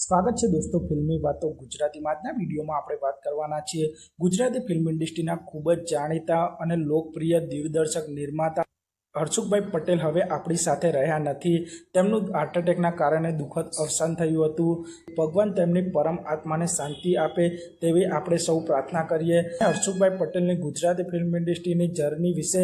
સ્વાગત છે દોસ્તો ફિલ્મી વાતો ગુજરાતીમાં. આજના વિડીયોમાં આપણે વાત કરવાના છીએ ગુજરાતી ફિલ્મ ઇન્ડસ્ટ્રીના ખૂબ જ જાણીતા અને લોકપ્રિય દિગ્દર્શક નિર્માતા હર્ષુખભાઈ પટેલ હવે આપણી સાથે રહ્યા નથી. તેમનું હાર્ટ એટેકના કારણે દુઃખદ અવસાન થયું હતું. ભગવાન તેમની પરમ આત્માને શાંતિ આપે તેવી આપણે સૌ પ્રાર્થના કરીએ. હર્ષુખભાઈ પટેલની ગુજરાતી ફિલ્મ ઇન્ડસ્ટ્રીની જર્ની વિશે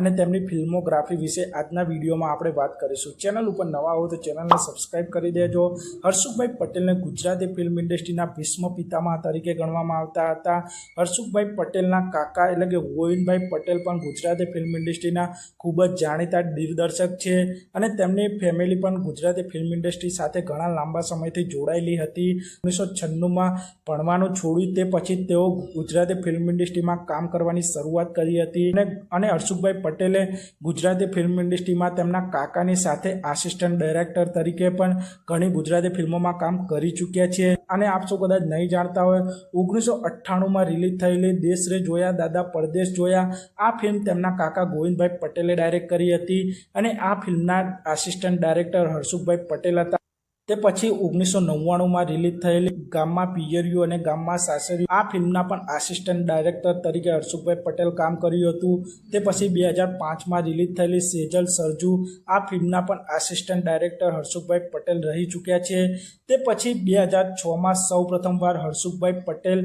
અને તેમની ફિલ્મોગ્રાફી વિશે આજના વિડીયોમાં આપણે વાત કરીશું. ચેનલ ઉપર નવા હો તો ચેનલને સબસ્ક્રાઇબ કરી દેજો. હર્ષુખભાઈ પટેલને ગુજરાતી ફિલ્મ ઇન્ડસ્ટ્રીના ભીષ્મ પિતામહ તરીકે ગણવામાં આવતા હતા. હર્ષુખભાઈ પટેલના કાકા એટલે કે ગોવિંદભાઈ પટેલ પણ ગુજરાતી ફિલ્મ ઇન્ડસ્ટ્રીના ખૂબ જ જાણીતા દિગ્દર્શક છે અને તેમની ફેમિલી પણ ગુજરાતી ફિલ્મ ઇન્ડસ્ટ્રી સાથે ઘણા લાંબા સમયથી જોડાયેલી હતી. ઓગણીસો છન્નુંમાં ભણવાનું છોડ્યું તે પછી તેઓ ગુજરાતી ફિલ્મ ઇન્ડસ્ટ્રીમાં કામ કરવાની શરૂઆત કરી હતી અને અને હર્ષુખભાઈ પટેલે ગુજરાતી ફિલ્મ ઇન્ડસ્ટ્રીમાં તેમના કાકાની સાથે આસિસ્ટન્ટ ડાયરેક્ટર તરીકે પણ ઘણી ગુજરાતી ફિલ્મોમાં કામ કરી ચૂક્યા છે. અને આપ સૌ કદાચ નહીં જાણતા હોય, ઓગણીસો અઠ્ઠાણુંમાં રિલીઝ થયેલી દેશ રે જોયા, દાદા પરદેશ જોયા, આ ફિલ્મ તેમના કાકા ગોવિંદભાઈ પટેલે ડાયરેક્ટ કરી હતી અને આ ફિલ્મના આસિસ્ટન્ટ ડાયરેક્ટર હર્ષુખભાઈ પટેલ હતા. તે પછી ઓગણીસો નવ્વાણુંમાં રિલીઝ થયેલી ગામમાં પિયરિયું અને ગામમાં સાસરિયું. આ ફિલ્મના પણ આસિસ્ટન્ટ ડાયરેક્ટર તરીકે હર્ષુભાઈ પટેલ કામ કર્યું હતું. તે પછી બે હજાર પાંચમાં રિલીઝ થયેલી સેજલ સરજુ. આ ફિલ્મના પણ આસિસ્ટન્ટ ડાયરેક્ટર હર્ષુભાઈ પટેલ રહી ચૂક્યા છે. તે પછી બે હજાર છમાં સૌ પ્રથમવાર Harshubhai Patel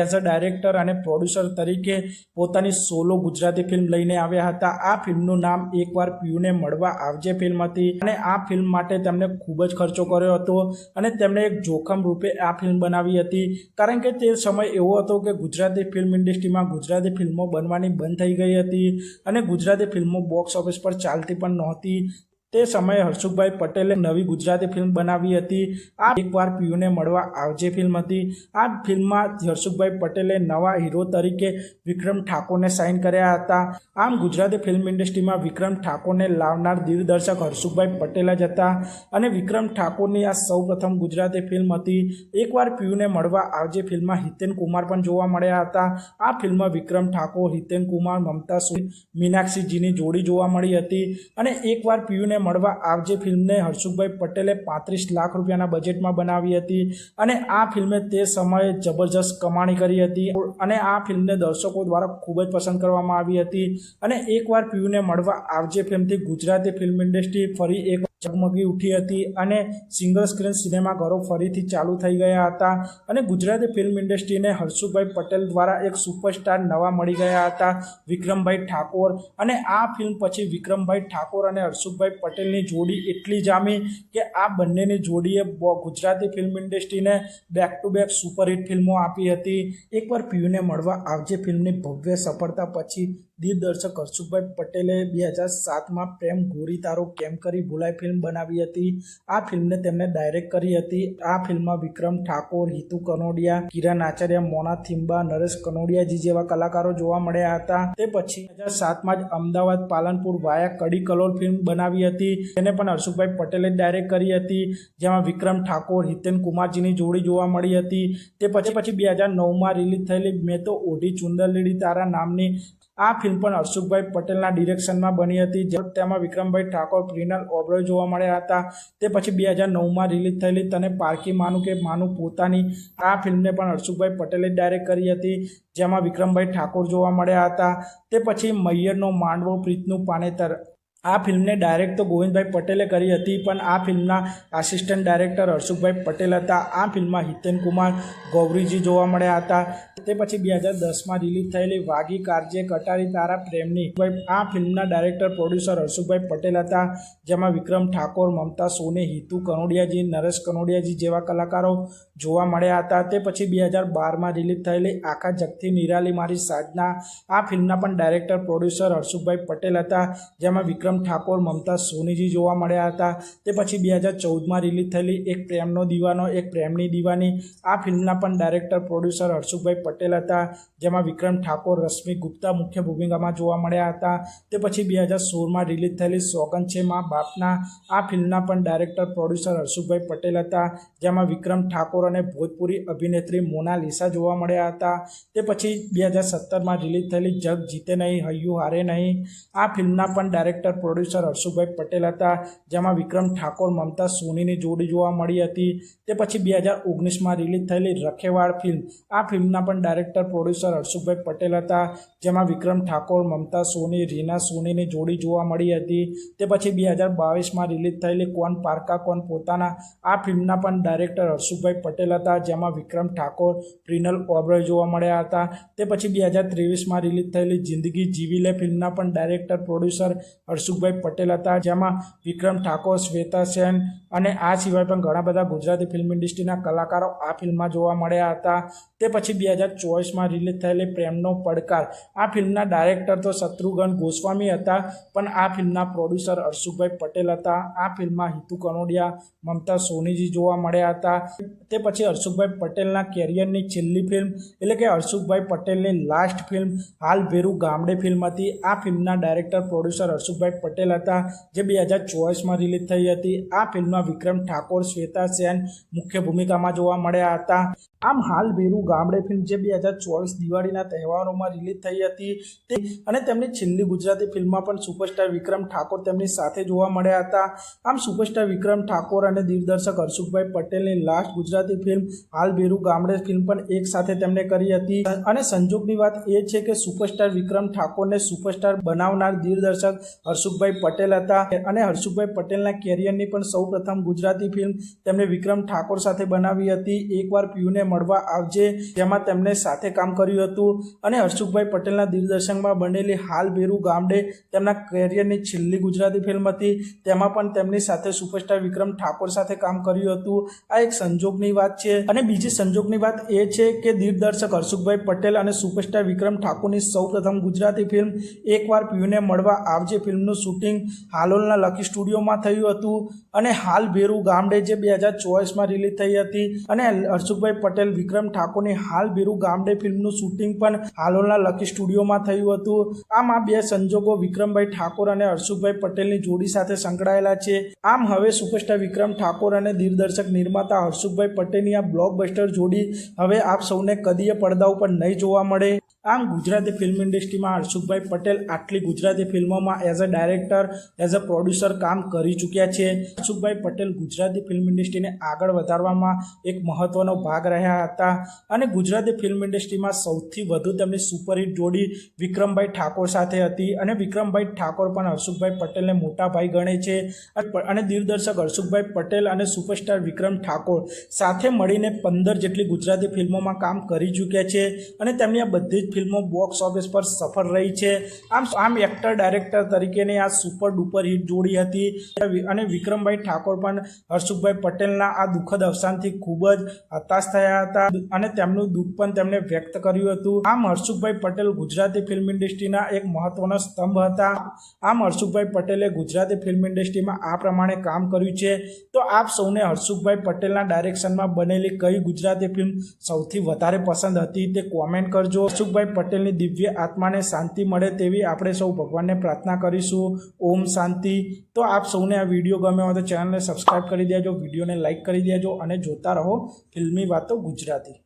as a director અને પ્રોડ્યુસર તરીકે પોતાની સોલો ગુજરાતી ફિલ્મ લઈને આવ્યા હતા. આ ફિલ્મનું નામ એકવાર પિયુને મળવા આવજે ફિલ્મ હતી અને આ ફિલ્મ માટે તેમણે ખૂબ જ ખર્ચો કર્યો હતો અને તેમણે એક જોખમ રૂપે આ ફિલ્મ બનાવી હતી. કારણ કે તે સમય એવો હતો કે ગુજરાતી ફિલ્મ ઇન્ડસ્ટ્રીમાં ગુજરાતી ફિલ્મો બનવાની બંધ થઈ ગઈ હતી અને ગુજરાતી ફિલ્મો બોક્સ ઓફિસ પર ચાલતી પણ નહોતી. તે સમયે હર્ષુભાઈ પટેલે નવી ગુજરાતી ફિલ્મ બનાવી હતી. આ એકવાર પિયુને મળવા આવજે ફિલ્મ હતી. આ ફિલ્મમાં હર્ષુભાઈ પટેલે નવા હીરો તરીકે વિક્રમ ઠાકોરને સાઇન કર્યા હતા. આમ ગુજરાતી ફિલ્મ ઇન્ડસ્ટ્રીમાં વિક્રમ ઠાકોરને લાવનાર દિગ્દર્શક હર્ષુભાઈ પટેલ જ હતા અને વિક્રમ ઠાકોરની આ સૌપ્રથમ ગુજરાતી ફિલ્મ હતી. એકવાર પિયુને મળવા આવજે ફિલ્મમાં હિતેન કુમાર પણ જોવા મળ્યા હતા. આ ફિલ્મમાં વિક્રમ ઠાકોર, હિતેન કુમાર, મમતા મીનાક્ષીજીની જોડી જોવા મળી હતી અને એકવાર પિયુને મળવા આવજે ફિલ્મને હર્ષુખભાઈ પટેલે પાંત્રીસ લાખ રૂપિયાના બજેટમાં બનાવી હતી અને આ ફિલ્મે તે સમયે જબરજસ્ત કમાણી કરી હતી અને આ ફિલ્મને દર્શકો દ્વારા ખૂબ જ પસંદ કરવામાં આવી હતી અને એકવાર પિયુને મળવા આવજે ફિલ્મથી ગુજરાતી ફિલ્મ ઇન્ડસ્ટ્રી ફરી એક ઝગમગી ઉઠી હતી અને સિંગલ સ્ક્રીન સિનેમાઘરો ફરીથી ચાલુ થઈ ગયા હતા અને ગુજરાતી ફિલ્મ ઇન્ડસ્ટ્રીને હર્ષુભાઈ પટેલ દ્વારા એક સુપરસ્ટાર નવા મળી ગયા હતા, વિક્રમભાઈ ઠાકોર. અને આ ફિલ્મ પછી વિક્રમભાઈ ઠાકોર અને હર્ષુભાઈ પટેલની જોડી એટલી જામી કે આ બંનેની જોડીએ ગુજરાતી ફિલ્મ ઇન્ડસ્ટ્રીને બેક ટુ બેક સુપરહિટ ફિલ્મો આપી હતી. એકવાર પિયુને મળવા આવજે ફિલ્મની ભવ્ય સફળતા પછી દિગ્દર્શક હર્ષુભાઈ પટેલે બે હજાર સાતમાં પ્રેમ ગોરી તારો કેમ કરી ભૂલાય ફિલ્મ બનાવી હતી. આ ફિલ્મને તેમણે ડાયરેક્ટ કરી હતી. આ ફિલ્મમાં વિક્રમ ઠાકોર, હિતુ કનોડિયા, કિરણ આચાર્ય, મોના થિંબા નરેશ કનોડિયાજી જેવા કલાકારો જોવા મળ્યા હતા. તે પછી બે હજાર સાતમાં જ અમદાવાદ પાલનપુર વાયા કડી કલોલ ફિલ્મ બનાવી હતી. તેને પણ હર્ષુભાઈ પટેલે ડાયરેક્ટ કરી હતી. જેમાં વિક્રમ ઠાકોર, હિતેન કુમારજીની જોડી જોવા મળી હતી. તે પછી પછી બે હજાર નવમાં રિલીઝ થયેલી મેં તો ઓઢી ચુંદરલીડી તારા નામની આ ફિલ્મ પણ હર્ષુખભાઈ પટેલના ડિરેક્શનમાં બની હતી. તેમાં વિક્રમભાઈ ઠાકોર, પ્રિનલ ઓબ્રોય જોવા મળ્યા હતા. તે પછી બે હજાર નવમાં રિલીઝ થયેલી તને પારકી માનું કે માનું પોતાની. આ ફિલ્મને પણ હર્ષુખભાઈ પટેલે ડાયરેક્ટ કરી હતી. જેમાં વિક્રમભાઈ ઠાકોર જોવા મળ્યા હતા. તે પછી મૈયરનો માંડવો, પ્રીતનું પાનેતર. આ ફિલ્મને ડાયરેક્ટ તો ગોવિંદભાઈ પટેલે કરી હતી, પણ આ ફિલ્મના આસિસ્ટન્ટ ડાયરેક્ટર હર્ષુખભાઈ પટેલ હતા. આ ફિલ્મમાં હિતેન કુમાર, ગૌરીજી જોવા મળ્યા હતા. તે પછી બે હજાર દસમાં રિલીઝ થયેલી વાગી કારજે કટારી તારા પ્રેમની. આ ફિલ્મના ડાયરેક્ટર, પ્રોડ્યુસર હર્ષુભાઈ પટેલ હતા, જેમાં વિક્રમ ઠાકોર, મમતા સોની, હિતુ કનોડિયાજી, નરેશ કનોડિયાજી જેવા કલાકારો જોવા મળ્યા હતા. તે પછી બે હજાર બારમાં રિલીઝ થયેલી આખા જગથી નિરાલી મારી સાધના. આ ફિલ્મના પણ ડાયરેક્ટર, પ્રોડ્યુસર હર્ષુભાઈ પટેલ હતા, જેમાં વિક્રમ ઠાકોર, મમતા સોનીજી જોવા મળ્યા હતા. તે પછી બે હજાર ચૌદમાં રિલીઝ થયેલી એક પ્રેમનો દીવાનો, એક પ્રેમની દીવાની. આ ફિલ્મના પણ ડાયરેક્ટર, પ્રોડ્યુસર હર્ષુભાઈ પટેલ હતા, જેમાં વિક્રમ ઠાકોર, રશ્મિ ગુપ્તા મુખ્ય ભૂમિકામાં જોવા મળ્યા હતા. તે પછી બે હજાર સોળમાં રિલીઝ થયેલી સોગન છે, મા બાપના. આ ફિલ્મના પણ ડાયરેક્ટર પ્રોડ્યુસર હર્ષુભાઈ પટેલ હતા, જેમાં વિક્રમ ઠાકોર અને ભોજપુરી અભિનેત્રી મોના લિસા જોવા મળ્યા હતા. તે પછી બે હજાર સત્તરમાં રિલીઝ થયેલી જગ જીતે નહીં, હૈયું હારે નહીં. આ ફિલ્મના પણ ડાયરેક્ટર પ્રોડ્યુસર હર્ષુભાઈ પટેલ હતા, જેમાં વિક્રમ ઠાકોર, મમતા સોનીની જોડી જોવા મળી હતી. તે પછી બે હજાર ઓગણીસમાં રિલીઝ થયેલી રખેવાળ ફિલ્મ. આ ફિલ્મના પણ ડાયરેક્ટર પ્રોડ્યુસર હર્ષુભાઈ પટેલ હતા, જેમાં વિક્રમ ઠાકોર, મમતા સોની, રીના સોનીની જોડી જોવા મળી હતી. તે પછી બે હજાર બાવીસમાં રિલીઝ થયેલી કોન પારકા કોન પોતાના, આ ફિલ્મના પણ ડાયરેક્ટર હર્ષુભાઈ પટેલ હતા, જેમાં વિક્રમ ઠાકોર, પ્રિનલ ઓબ્રોય જોવા મળ્યા હતા. તે પછી બે હજાર ત્રેવીસમાં રિલીઝ થયેલી જિંદગી જીવી લે ફિલ્મના પણ ડાયરેક્ટર પ્રોડ્યુસર હર્ષુભાઈ પટેલ હતા, જેમાં વિક્રમ ઠાકોર, શ્વેતા સેન અને આ સિવાય પણ ઘણા બધા ગુજરાતી ફિલ્મ ઇન્ડસ્ટ્રીના કલાકારો આ ફિલ્મમાં જોવા મળ્યા હતા. તે પછી બે હજાર ચોવીસમાં રિલીઝ થયેલી પ્રેમનો પડકાર. આ ફિલ્મના ડાયરેક્ટર તો શત્રુઘ્ન ગોસ્વામી હતા, પણ આ ફિલ્મના પ્રોડ્યુસર હર્ષુભાઈ પટેલ હતા. આ ફિલ્મમાં હિતુ કનોડિયા, મમતા સોનીજી જોવા મળ્યા હતા. તે પછી હર્ષુભાઈ પટેલના કેરિયરની છેલ્લી ફિલ્મ એટલે કે હર્ષુભાઈ પટેલની લાસ્ટ ફિલ્મ હાલ ભેરુ ગામડે ફિલ્મ હતી. આ ફિલ્મના ડાયરેક્ટર પ્રોડ્યુસર હર્ષુભાઈ પટેલ હતા, જે બે હજાર ચોવીસમાં રિલીઝ થઈ હતી. આ ફિલ્મમાં વિક્રમ ઠાકોર, શ્વેતા સેન મુખ્ય ભૂમિકામાં જોવા મળ્યા હતા. આમ હાલ ભેરુ ગામડે ફિલ્મ જે બે હજાર ચોવીસ દિવાળીના તહેવારોમાં રિલીઝ થઈ હતી તે અને તેમની છેલ્લી ગુજરાતી ફિલ્મમાં પણ સુપરસ્ટાર વિક્રમ ઠાકોર તેમની સાથે જોવા મળ્યા હતા. આમ સુપરસ્ટાર વિક્રમ ઠાકોર અને દિગ્દર્શક હર્ષુખભાઈ પટેલની લાસ્ટ ગુજરાતી ફિલ્મ હાલ બેરુ ગામડે ફિલ્મ પણ એક સાથે તેમણે કરી હતી. અને સંજોગની વાત એ છે કે સુપરસ્ટાર વિક્રમ ઠાકોરને સુપરસ્ટાર બનાવનાર દિગ્દર્શક હર્ષુખભાઈ પટેલ હતા અને હર્ષુભાઈ પટેલના કેરિયરની પણ સૌપ્રથમ ગુજરાતી ફિલ્મ તેમણે વિક્રમ ઠાકોર સાથે બનાવી હતી. એકવાર પિયુને મળવા આવજે જેમાં તેમણે સાથે કામ કર્યું હતું અને હર્ષુભાઈ પટેલના દિગ્દર્શનમાં બનેલી હાલ ભેરુ ગામડે તેમના કેરિયરની છેલ્લી ગુજરાતી ફિલ્મ હતી. તેમાં પણ તેમની સાથે સુપરસ્ટાર વિક્રમ ઠાકોર સાથે કામ કર્યું હતું. આ એક સંજોગની વાત છે. અને બીજી સંજોગની વાત એ છે કે દિગ્દર્શક હર્ષુભાઈ પટેલ અને સુપરસ્ટાર વિક્રમ ઠાકોરની સૌપ્રથમ ગુજરાતી ફિલ્મ એકવાર પિયુને મળવા આવજે ફિલ્મનું શૂટિંગ હાલોલના લકી સ્ટુડિયોમાં થયું હતું. અને હાલ ભેરુ ગામડે જે બે હજાર ચોવીસમાં રિલીઝ થઈ હતી અને હર્ષુભાઈ પટેલ, વિક્રમ ઠાકોરની હાલ બીરુ ગામડે ફિલ્મનું શૂટિંગ પણ હાલોલના લકી સ્ટુડિયોમાં થયું હતું. આમ આ બે સંજોગો વિક્રમભાઈ ઠાકોર અને હર્ષુભાઈ પટેલની જોડી સાથે સંકળાયેલા છે. આમ હવે સુપરસ્ટાર વિક્રમ ઠાકોર અને દિગ્દર્શક નિર્માતા હર્ષુભાઈ પટેલની આ બ્લોકબસ્ટર જોડી હવે આપ સૌને કદીએ પડદા ઉપર નહીં જોવા મળે. આમ ગુજરાતી ફિલ્મ ઇન્ડસ્ટ્રીમાં હર્ષુભાઈ પટેલ આટલી ગુજરાતી ફિલ્મોમાં as a director as a producer કામ કરી ચૂક્યા છે. હર્ષુભાઈ પટેલ ગુજરાતી ફિલ્મ ઇન્ડસ્ટ્રીને આગળ વધારવામાં એક મહત્વનો ભાગ રહ્યા હતા અને ગુજરાતી ફિલ્મ ઇન્ડસ્ટ્રીમાં સૌથી વધુ તેમની સુપરહિટ જોડી વિક્રમભાઈ ઠાકોર સાથે હતી અને વિક્રમભાઈ ઠાકોર પણ હર્ષુભાઈ પટેલને મોટા ભાઈ ગણે છે. અને દિગ્દર્શક હર્ષુભાઈ પટેલ અને સુપરસ્ટાર વિક્રમ ઠાકોર સાથે મળીને પંદર જેટલી ગુજરાતી ફિલ્મોમાં કામ કરી ચૂક્યા છે અને તેમની આ બધી જ ફિલ્મો બોક્સ ઓફિસ પર સફળ રહી છે. આમ આમ એક્ટર ડાયરેક્ટર તરીકેની આ સુપર ડુપર હિટ જોડી હતી. અને વિક્રમભાઈ ઠાકોર પણ હર્ષુભાઈ પટેલના આ દુઃખદ અવસાનથી ખૂબ જ હતાશ થયા હતા અને તેમનું દુઃખ પણ તેમણે વ્યક્ત કર્યું હતું. આમ હર્ષુભાઈ પટેલ ગુજરાતી ફિલ્મ ઇન્ડસ્ટ્રીના એક મહત્વનો સ્તંભ હતા. આમ હર્ષુભાઈ પટેલે ગુજરાતી ફિલ્મ ઇન્ડસ્ટ્રીમાં આ પ્રમાણે કામ કર્યું છે. તો આપ સૌને હર્ષુભાઈ પટેલના ડાયરેક્શનમાં બનેલી કઈ ગુજરાતી ફિલ્મ સૌથી વધારે પસંદ હતી તે કોમેન્ટ કરજો. હર્ષુભાઈ પટેલની દિવ્ય આત્માને શાંતિ મળે તેવી આપણે સૌ ભગવાનને પ્રાર્થના કરીશું. ઓમ શાંતિ. તો આપ સૌને આ વીડિયો ગમ્યો હોય તો ચેનલને સબસ્ક્રાઈબ કરી દેજો, વિડીયોને લાઇક કરી દેજો અને જોતા રહો ફિલ્મી વાતો ગુજરાતી.